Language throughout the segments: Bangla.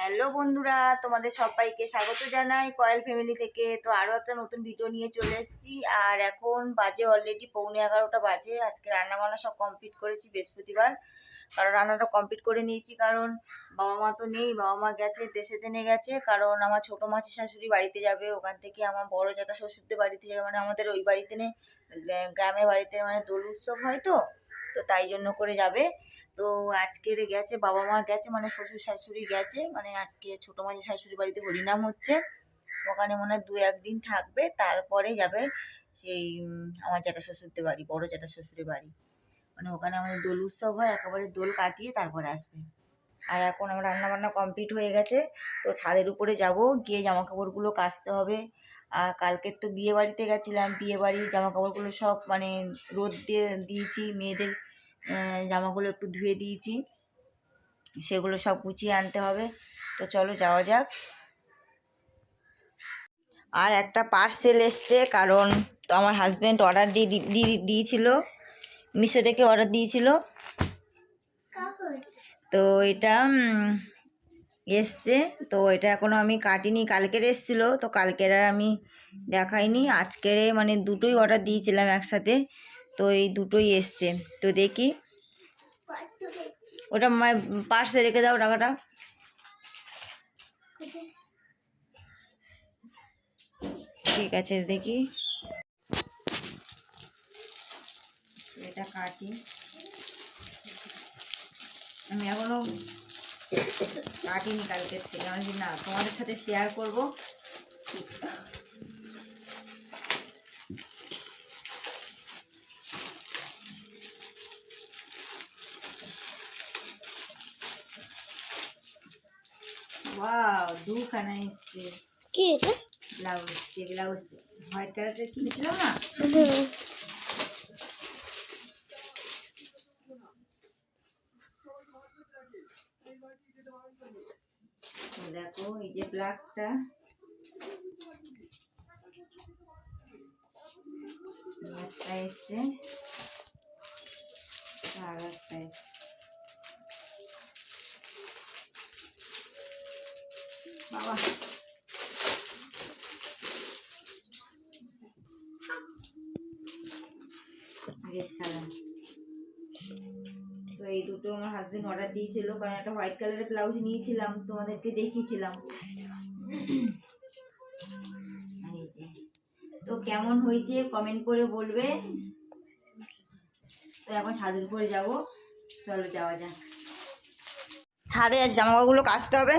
হ্যালো বন্ধুরা, তোমাদের সবাইকে স্বাগত জানাই কয়েল ফ্যামিলি থেকে। তো আরও একটা নতুন ভিডিও নিয়ে চলে এসেছি। আর এখন বাজে অলরেডি পৌনে এগারোটা বাজে। আজকে রান্নাবান্না সব কমপ্লিট করেছি বৃহস্পতিবার। কারণ রান্নাটা কমপ্লিট করে নিয়েছি, কারণ বাবা মা তো নেই, বাবা মা গেছে, দেশে দেনে গেছে, কারণ আমার ছোটো মাছি শাশুড়ি বাড়িতে যাবে, ওখান থেকে আমার বড় জ্যাঠা শ্বশুরদের বাড়িতে যাবে মানে আমাদের ওই বাড়িতে নেই গ্রামের বাড়িতে মানে দোল উৎসব হয় তো তো তাই জন্য করে যাবে। তো আজকের গেছে, বাবা মা গেছে মানে শ্বশুর শাশুড়ি গেছে মানে আজকে ছোটো মাঝি শাশুড়ি বাড়িতে হরিনাম হচ্ছে, ওখানে মনে হয় দু একদিন থাকবে, তারপরে যাবে সেই আমার জ্যাঠা শ্বশুরদের বাড়ি, বড় জ্যাঠা শ্বশুরের বাড়ি। মানে ওখানে আমাদের দোল উৎসব হয়, একেবারে দোল কাটিয়ে তারপরে আসবে। আর এখন আমার রান্না বান্না কমপ্লিট হয়ে গেছে, তো ছাদের উপরে যাব, গিয়ে জামা কাপড়গুলো কাচতে হবে। আর কালকের তো বিয়ে বাড়িতে গেছিলাম, বিয়ে বাড়ির জামা কাপড়গুলো সব মানে রোদ দিয়ে দিয়েছি, মেয়েদের জামাগুলো একটু ধুয়ে দিয়েছি। সেগুলো সব গুছিয়ে আনতে হবে, তো চলো যাওয়া যাক। আর একটা পার্সেল এসছে, কারণ তো আমার হাজব্যান্ড অর্ডার দিয়ে দিয়েছিল। মিশো থেকে অর্ডার দিয়েছিল। তো এটা এসছে। তো এটা এখনও আমি কাটিনি, কালকের এসছিল। তো কালকের আর আমি দেখাইনি। আজকের মানে দুটোই অর্ডার দিয়েছিলাম একসাথে। তো এই দুটোই এসছে। তো দেখি। ওটা পার্সে রেখে দাও টাকাটা। ঠিক আছে, দেখি। এটা কাটি। আমি এখনও কাটিনি কালকের থেকে আমি না তোমাদের সাথে শেয়ার করব। ওয়াও দুখানা এসছে। কি এটা? ব্লাউজ যে ব্লাউজ হোয়াইট কালারের কিনেছিলাম না? দেখো এই যে ব্ল্যাকটা একটা এসছে। আর একটা এসছে। বাবা। রেড কালার তো এই দুটো আমার হাজবেন্ড অর্ডার দিয়েছিল, কারণ একটা হোয়াইট কালারের ব্লাউজ নিয়েছিলাম, তোমাদেরকে দেখিয়েছিলাম। তো কেমন হয়েছে কমেন্ট করে বলবে। তো এখন ছাদের উপরে যাব। চলো যাওয়া যাক। ছাদে আছে জামা কাপড়গুলো কাচতে হবে।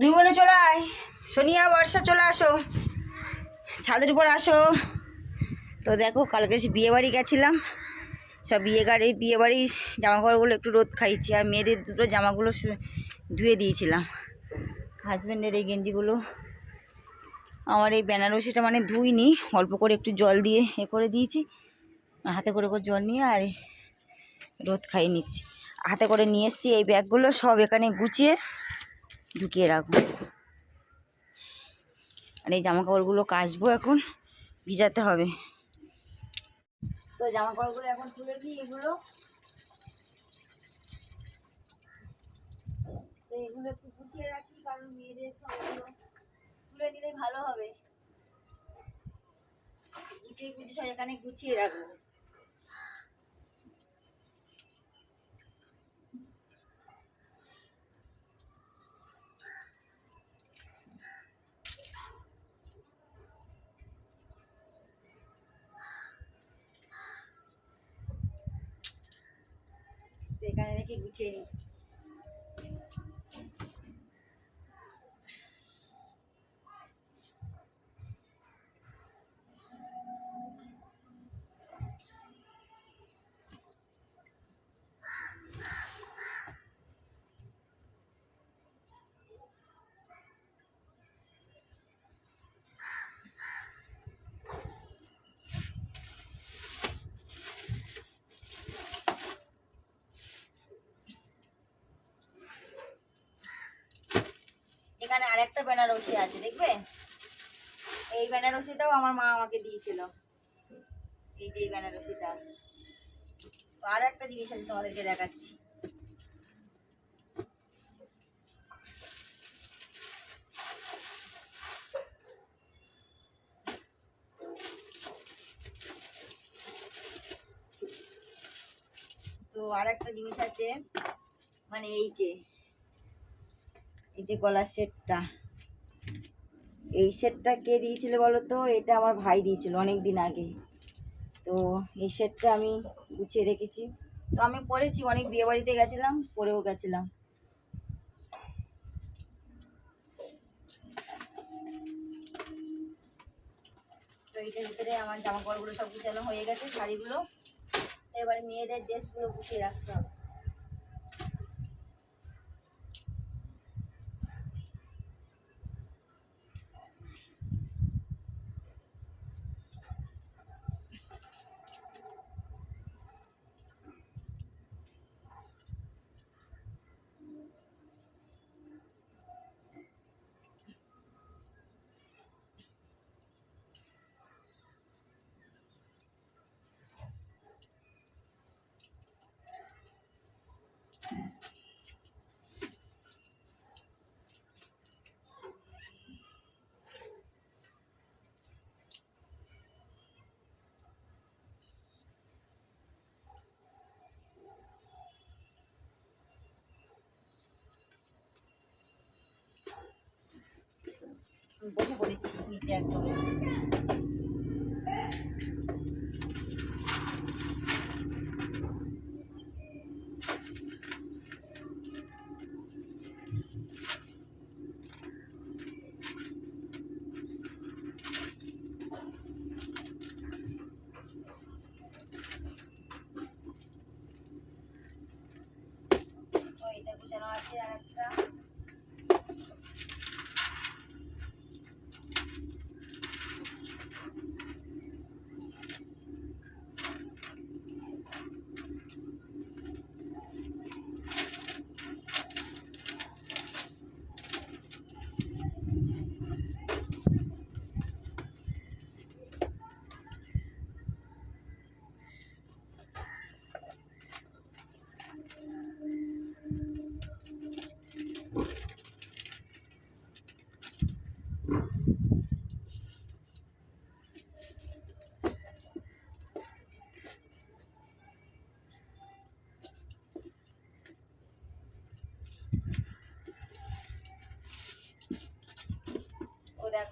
দুই বোনে চলে আয়। সোনিয়া, বর্ষা, চলে আসো। ছাদের উপর আসো। তো দেখো, কালকে সে বিয়ে বাড়ি গেছিলাম। সব বিয়ে গাড়ি, বিয়ে বাড়ির জামা কাপড়গুলো একটু রোদ খাইছি আর মেয়েদের দুটো জামাগুলো ধুয়ে দিয়েছিলাম। হাজব্যান্ডের এই গেঞ্জিগুলো। আমার এই বেনারসিটা মানে ধুইনি, অল্প করে একটু জল দিয়ে এ করে দিয়েছি। হাতে করে করে জল নিয়ে আর রোদ খাইয়ে নিচ্ছি। হাতে করে নিয়ে এসেছি এই ব্যাগগুলো, সব এখানে গুছিয়ে ঢুকিয়ে রাখব। আর এই জামা কাপড়গুলো কাচবো এখন, ভিজাতে হবে। তো জামা কাপড়গুলো এখন তুলে দিই, এগুলো। তো এগুলো একটু গুছিয়ে রাখি, কারণ মেয়েদের সবগুলো তুলে নিলে ভালো হবে। গুছিয়ে গুছিয়ে এখানে গুছিয়ে রাখব তো এখানে রেখে গুছিয়ে একটা বেনারসি আছে, দেখবে? এই বেনারসিটাও আমার মা আমাকে দিয়েছিল। এই যে এই বেনারসিটা। আর একটা জিনিস আছে তোমাদেরকে দেখাচ্ছি। তো আর একটা জিনিস আছে। মানে এই যে এই যে গলার সেটটা। এই সেটটা কে দিয়েছিল বলো তো? এটা আমার ভাই দিয়েছিল অনেক দিন আগে। তো এই সেটটা আমি গুছিয়ে রেখেছি। তো আমি পরেছি, অনেক বিয়ে বাড়িতে গেছিলাম, পরেও গেছিলাম। তো ভিতরে আমার জামা কাপড়গুলো সব গুছানো হয়ে গেছে, শাড়িগুলো। এবার মেয়েদের ড্রেসগুলো গুছিয়ে রাখতে হবে। বসে পড়েছি নিচে একদম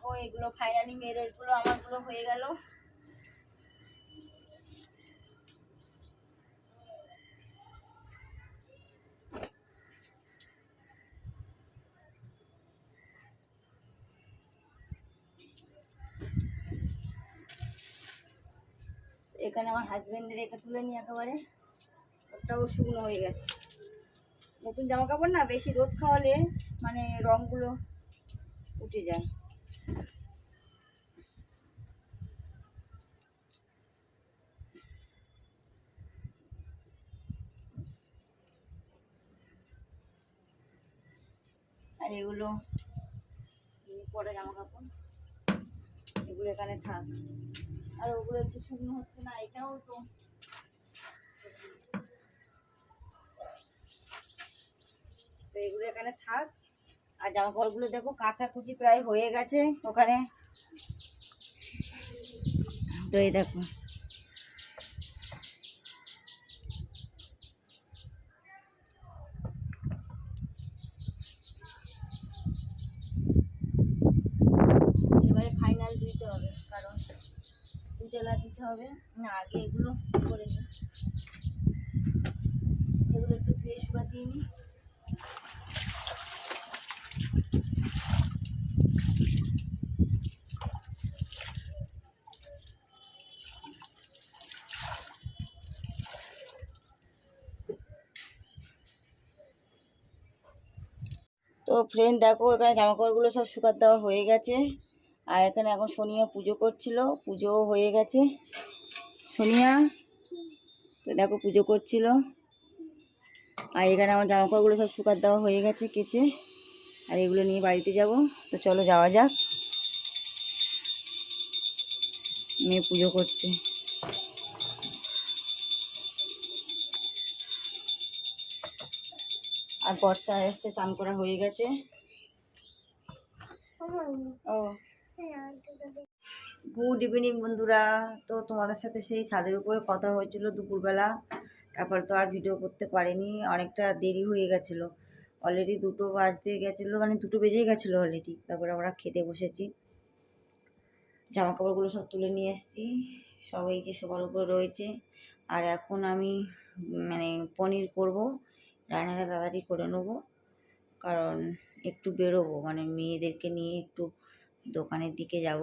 দেখো, এগুলো ফাইনালি মেয়েদেরগুলো আমারগুলো হয়ে গেল। এখানে আমার হাজবেন্ডের এটা তুলে নিই একেবারে। ওটাও শুকনো হয়ে গেছে। নতুন জামা কাপড় না, বেশি রোদ খাওয়ালে মানে রঙগুলো উঠে যায়। আর এগুলো পরে জামা কাপড়। এগুলো এখানে থাক। আর ওগুলো একটু শুকনো হচ্ছে না, এটাও তো। তো এগুলো এখানে থাক। আর জামা কাপড়গুলো দেখো কাঁচাকুচি প্রায় হয়ে গেছে ওখানে। তো এই দেখো এবারে ফাইনাল দিতে হবে কারণ দুটেলা দিতে হবে না আগে এগুলো করে নিই এগুলো একটু ধুয়ে শুকাতিয়ে নিই তো ফ্রেন্ড দেখো, এখানে জামা কাপড়গুলো সব শুকাত দেওয়া হয়ে গেছে। আর এখানে এখন সোনিয়া পুজো করছিল, পুজোও হয়ে গেছে। সোনিয়া, তো দেখো পুজো করছিল। আর এখানে আমার জামা কাপড়গুলো সব শুকাত দেওয়া হয়ে গেছে কেচে। আর এগুলো নিয়ে বাড়িতে যাব। তো চলো যাওয়া যাক। মেয়ে পুজো করছে। আর বর্ষা এসছে, স্নান করা হয়ে গেছে। ও। গুড ইভিনিং বন্ধুরা। তো তোমাদের সাথে সেই ছাদের উপরে কথা হয়েছিল দুপুরবেলা। তারপর তো আর ভিডিও করতে পারিনি। অনেকটা দেরি হয়ে গেছিল। অলরেডি দুটো বাজতে গেছিল মানে দুটো বেজেই গেছিল অলরেডি তারপরে আমরা খেতে বসেছি। জামা কাপড়গুলো সব তুলে নিয়ে এসেছি। সব এই যে সবার উপরে রয়েছে। আর এখন আমি মানে পনির করব। রান্নাটা তাড়াতাড়ি করে নেব। কারণ একটু বেরোবো মানে মেয়েদেরকে নিয়ে একটু দোকানের দিকে যাব।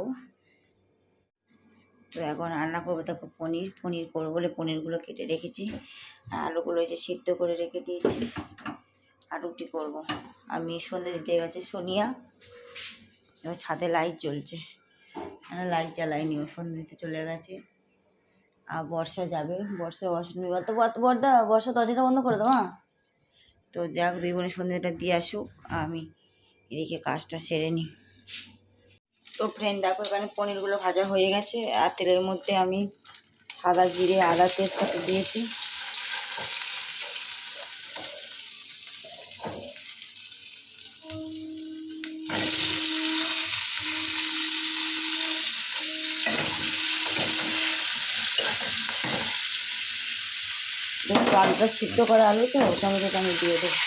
তো এখন রান্না করব দেখো পনির পনির করব বলে পনিরগুলো কেটে রেখেছি। আর আলুগুলো যে সিদ্ধ করে রেখে দিয়েছি, আর রুটি করব। আর মেয়ে সন্ধ্যে দিতে গেছে সোনিয়া, এবার ছাদে লাইট জ্বলছে। লাইট জ্বালায়নি, ও সন্ধ্যে দিতে চলে গেছে। আর বর্ষা যাবে, বর্ষা বলতো বর্দা বর্ষা দরজাটা বন্ধ করে দাও হ্যাঁ তো যাক দুই বোনের সন্ধ্যেটা দিয়ে আসুক, আমি এদিকে কাজটা সেরে নিই। তো ফ্রেন্ড দেখো এখানে পনিরগুলো ভাজা হয়ে গেছে, আর তেলের মধ্যে আমি সাদা জিরে, আদা, তেজপাতা দিয়েছি। আলুটা সিদ্ধ করা আলু তো টমেটোটা আমি দিয়ে দেবো।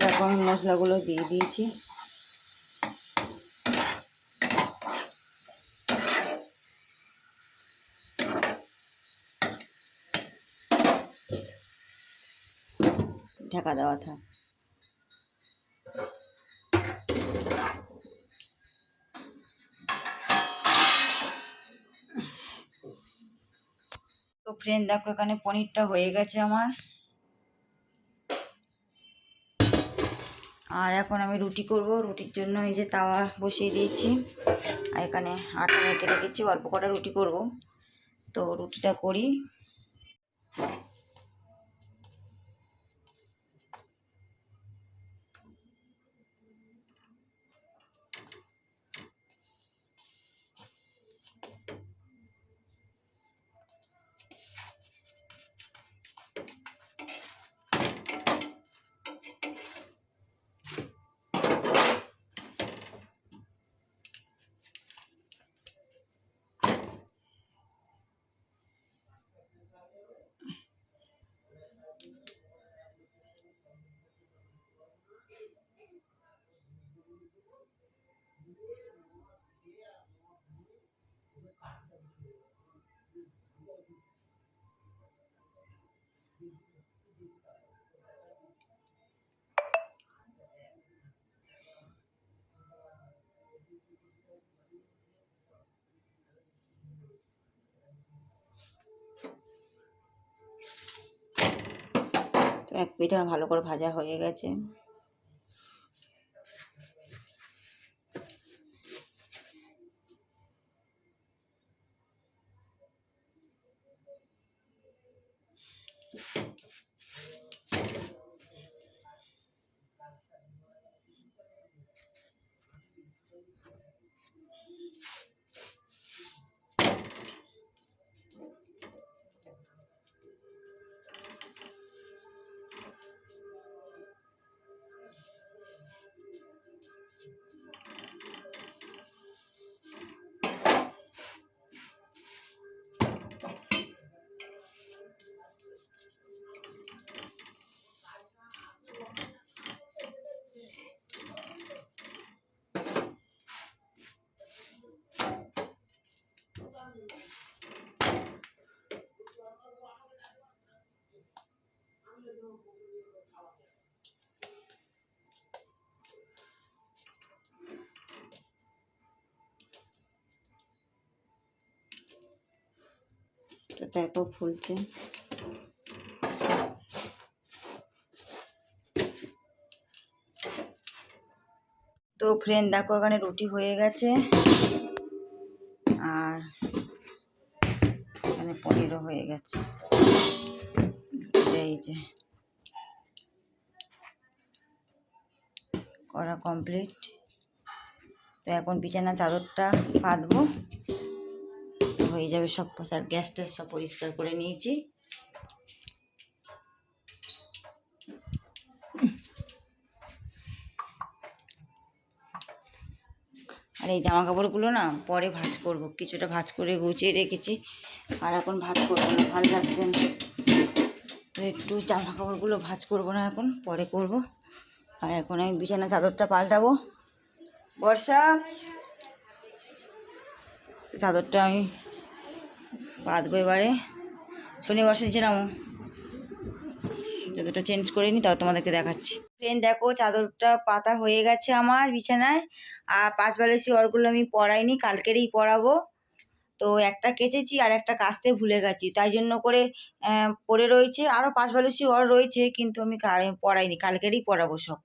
দেখো, আমি মশলাগুলো দিয়ে দিয়েছি। ঢাকা দেওয়া থাক। ফ্রেন্ড দেখো এখানে পনিরটা হয়ে গেছে আমার। আর এখন আমি রুটি করব। রুটির জন্য এই যে তাওয়া বসিয়ে দিয়েছি। আর এখানে আটা মেখে রেখেছি, অল্প কটা রুটি করব। তো রুটিটা করি। এক পিঠা ভালো করে ভাজা হয়ে গেছে। তো দেখো ফুলছে। তো ফ্রেন্ড দেখো এখানে রুটি হয়ে গেছে। আর এখানে পনিরও হয়ে গেছে। এই যে করা কমপ্লিট তো এখন বিছানা চাদরটা পাতবো হয়ে যাবে সব আর গ্যাসটা সব পরিষ্কার করে নিয়েছি। আর এই জামা কাপড়গুলো না পরে ভাজ করব। কিছুটা ভাজ করে গুছিয়ে রেখেছি। আর এখন ভাজ করব না, ভালো লাগছে না। তো একটু জামা কাপড়গুলো ভাজ করব না এখন, পরে করব। আর এখন আমি বিছানা চাদরটা পাল্টাবো। বর্ষা, চাদরটা আমি বাঁধবো এবারে শনি বর্ষা নিচে নামো চাদরটা চেঞ্জ করে নিই তাও তোমাদেরকে দেখাচ্ছি। ফ্রেন্ড দেখো, চাদরটা পাতা হয়ে গেছে আমার বিছানায়। আর পাঁচ বালিশি ওরগুলো আমি পরাইনি, কালকেরই পরাবো। তো একটা কেচেছি আর একটা কাচতে ভুলে গেছি। তাই জন্য করে পড়ে রয়েছে। আরও পাঁচ বালিশি ওর রয়েছে, কিন্তু আমি পরাইনি কালকেরই পরাবো সব।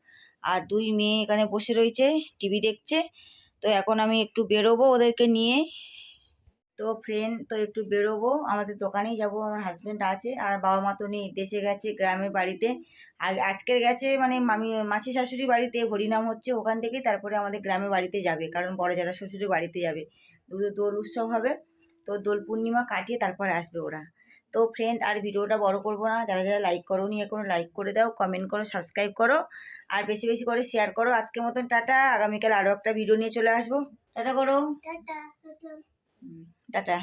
আর দুই মেয়ে এখানে বসে রয়েছে, টিভি দেখছে। তো এখন আমি একটু বেরোবো ওদেরকে নিয়ে। তো ফ্রেন্ড তো একটু বেরোবো। আমাদের দোকানেই যাব, আমার হাজব্যান্ড আছে, আর বাবা মা তো নেই। দেশে গেছে গ্রামের বাড়িতে। আজকের গেছে মানে মামি, মাসি শাশুড়ি বাড়িতে, হরিনাম হচ্ছে ওখান থেকে, তারপরে আমাদের গ্রামের বাড়িতে যাবে, কারণ বড় যারা শ্বশুরের বাড়িতে যাবে। দুটো দোল উৎসব হবে, তো দোল পূর্ণিমা কাটিয়ে তারপরে আসবে ওরা। তো ফ্রেন্ড আর ভিডিওটা বড় করব না। যারা যারা লাইক করো নি এখনও লাইক করে দাও কমেন্ট করো সাবস্ক্রাইব করো, আর বেশি বেশি করে শেয়ার করো। আজকের মতন টাটা, আগামীকাল আরও একটা ভিডিও নিয়ে চলে আসব। টাটা করো। টাটা। হুম, টাটা